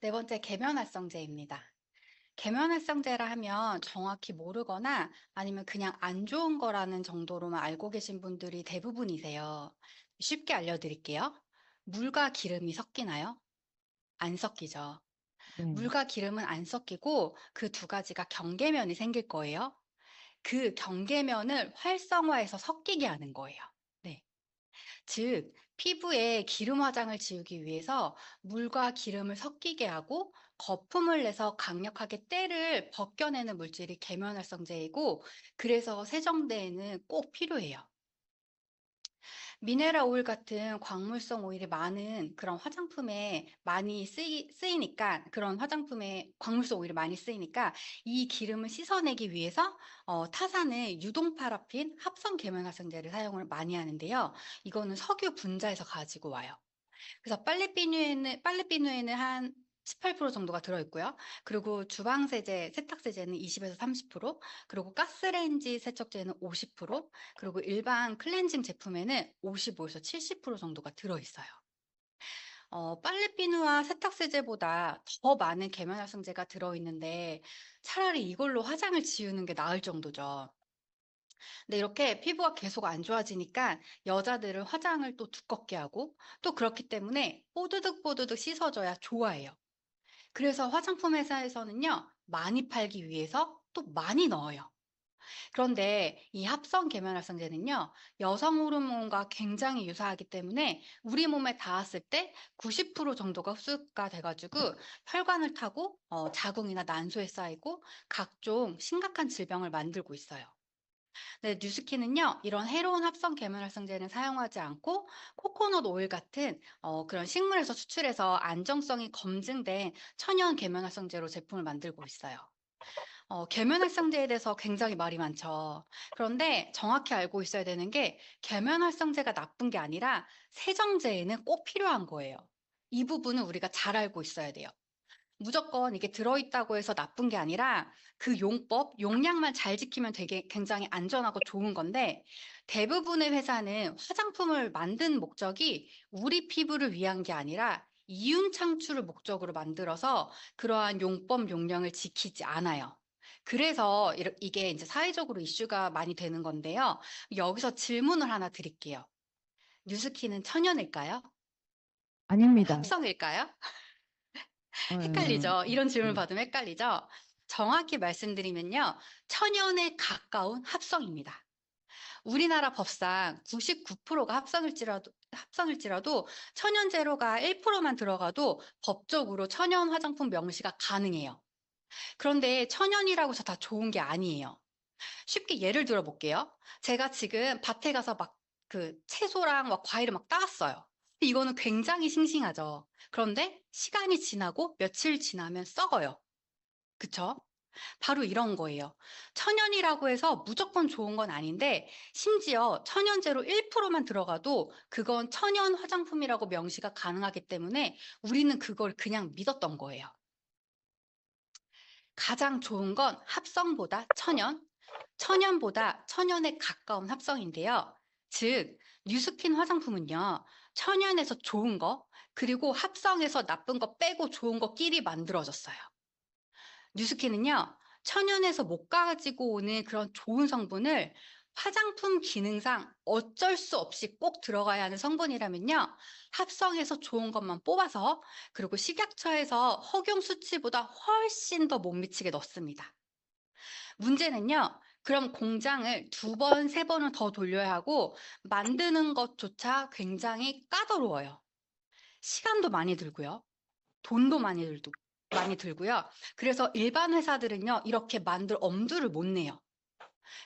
네 번째 계면활성제입니다. 계면활성제라 하면 정확히 모르거나 아니면 그냥 안 좋은 거라는 정도로만 알고 계신 분들이 대부분이세요. 쉽게 알려드릴게요. 물과 기름이 섞이나요? 안 섞이죠. 네. 물과 기름은 안 섞이고 그 두 가지가 경계면이 생길 거예요. 그 경계면을 활성화해서 섞이게 하는 거예요. 네. 즉, 피부에 기름 화장을 지우기 위해서 물과 기름을 섞이게 하고 거품을 내서 강력하게 때를 벗겨내는 물질이 계면활성제이고 그래서 세정대에는 꼭 필요해요. 미네랄 오일 같은 광물성 오일이 많은 그런 화장품에 많이 쓰이, 쓰이니까 그런 화장품에 광물성 오일이 많이 쓰이니까 이 기름을 씻어내기 위해서 어, 타산의 유동 파라핀 합성 계면활성제를 사용을 많이 하는데요. 이거는 석유 분자에서 가지고 와요. 그래서 빨래비누에는 빨래비누에는 한 18% 정도가 들어있고요. 그리고 주방세제, 세탁세제는 20에서 30%, 그리고 가스레인지 세척제는 50%, 그리고 일반 클렌징 제품에는 55에서 70% 정도가 들어있어요. 어, 빨래비누와 세탁세제보다 더 많은 계면활성제가 들어있는데 차라리 이걸로 화장을 지우는 게 나을 정도죠. 근데 이렇게 피부가 계속 안 좋아지니까 여자들은 화장을 또 두껍게 하고 또 그렇기 때문에 뽀드득 뽀드득 씻어줘야 좋아해요. 그래서 화장품 회사에서는요, 많이 팔기 위해서 또 많이 넣어요. 그런데 이 합성 계면활성제는요, 여성 호르몬과 굉장히 유사하기 때문에 우리 몸에 닿았을 때 90% 정도가 흡수가 돼가지고 혈관을 타고 어, 자궁이나 난소에 쌓이고 각종 심각한 질병을 만들고 있어요. 네, 뉴스킨은요, 이런 해로운 합성 계면 활성제는 사용하지 않고 코코넛 오일 같은 어, 그런 식물에서 추출해서 안정성이 검증된 천연 계면 활성제로 제품을 만들고 있어요. 어, 계면활성제에 대해서 굉장히 말이 많죠. 그런데 정확히 알고 있어야 되는 게 계면활성제가 나쁜 게 아니라 세정제에는 꼭 필요한 거예요. 이 부분은 우리가 잘 알고 있어야 돼요. 무조건 이게 들어있다고 해서 나쁜 게 아니라 그 용법, 용량만 잘 지키면 되게 굉장히 안전하고 좋은 건데 대부분의 회사는 화장품을 만든 목적이 우리 피부를 위한 게 아니라 이윤 창출을 목적으로 만들어서 그러한 용법, 용량을 지키지 않아요. 그래서 이게 이제 사회적으로 이슈가 많이 되는 건데요. 여기서 질문을 하나 드릴게요. 뉴스키는 천연일까요? 아닙니다. 합성일까요? 어, 헷갈리죠. 이런 질문을 음. 받으면 헷갈리죠. 정확히 말씀드리면요. 천연에 가까운 합성입니다. 우리나라 법상 99%가 합성일지라도, 합성일지라도 천연 재료가 1%만 들어가도 법적으로 천연 화장품 명시가 가능해요. 그런데 천연이라고 해서 다 좋은 게 아니에요. 쉽게 예를 들어 볼게요. 제가 지금 밭에 가서 막 그 채소랑 막 과일을 막 따왔어요. 이거는 굉장히 싱싱하죠. 그런데 시간이 지나고 며칠 지나면 썩어요. 그쵸? 바로 이런 거예요. 천연이라고 해서 무조건 좋은 건 아닌데 심지어 천연제로 1%만 들어가도 그건 천연 화장품이라고 명시가 가능하기 때문에 우리는 그걸 그냥 믿었던 거예요. 가장 좋은 건 합성보다 천연, 천연보다 천연에 가까운 합성인데요. 즉, 뉴스킨 화장품은요, 천연에서 좋은 거, 그리고 합성에서 나쁜 거 빼고 좋은 거 끼리 만들어졌어요. 뉴스킨은요, 천연에서 못 가지고 오는 그런 좋은 성분을 화장품 기능상 어쩔 수 없이 꼭 들어가야 하는 성분이라면요, 합성해서 좋은 것만 뽑아서 그리고 식약처에서 허용 수치보다 훨씬 더 못 미치게 넣습니다. 문제는요, 그럼 공장을 두 번, 세 번은 더 돌려야 하고 만드는 것조차 굉장히 까다로워요. 시간도 많이 들고요. 돈도 많이 들고, 많이 들고요. 그래서 일반 회사들은요, 이렇게 만들 엄두를 못 내요.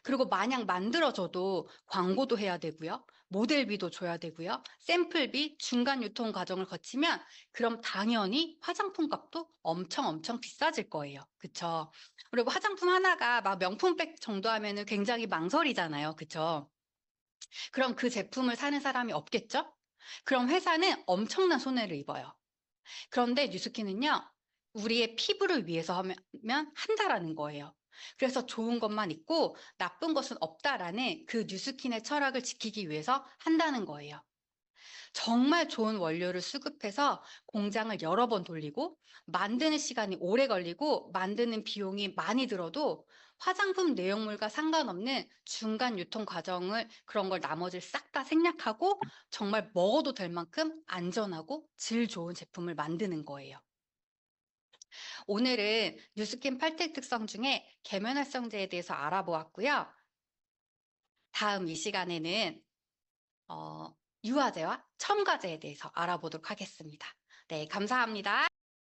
그리고 만약 만들어져도 광고도 해야 되고요. 모델비도 줘야 되고요. 샘플비, 중간 유통 과정을 거치면 그럼 당연히 화장품 값도 엄청 엄청 비싸질 거예요. 그쵸? 그리고 화장품 하나가 막 명품백 정도 하면은 굉장히 망설이잖아요. 그쵸? 그럼 그 제품을 사는 사람이 없겠죠? 그럼 회사는 엄청난 손해를 입어요. 그런데 뉴스킨은요, 우리의 피부를 위해서 하면 한다라는 거예요. 그래서 좋은 것만 있고 나쁜 것은 없다라는 그 뉴스킨의 철학을 지키기 위해서 한다는 거예요. 정말 좋은 원료를 수급해서 공장을 여러 번 돌리고 만드는 시간이 오래 걸리고 만드는 비용이 많이 들어도 화장품 내용물과 상관없는 중간 유통 과정을 그런 걸 나머지를 싹 다 생략하고 정말 먹어도 될 만큼 안전하고 질 좋은 제품을 만드는 거예요. 오늘은 뉴스킨 팔텍 특성 중에 계면활성제에 대해서 알아보았고요. 다음 이 시간에는 어, 유화제와 첨가제에 대해서 알아보도록 하겠습니다. 네, 감사합니다.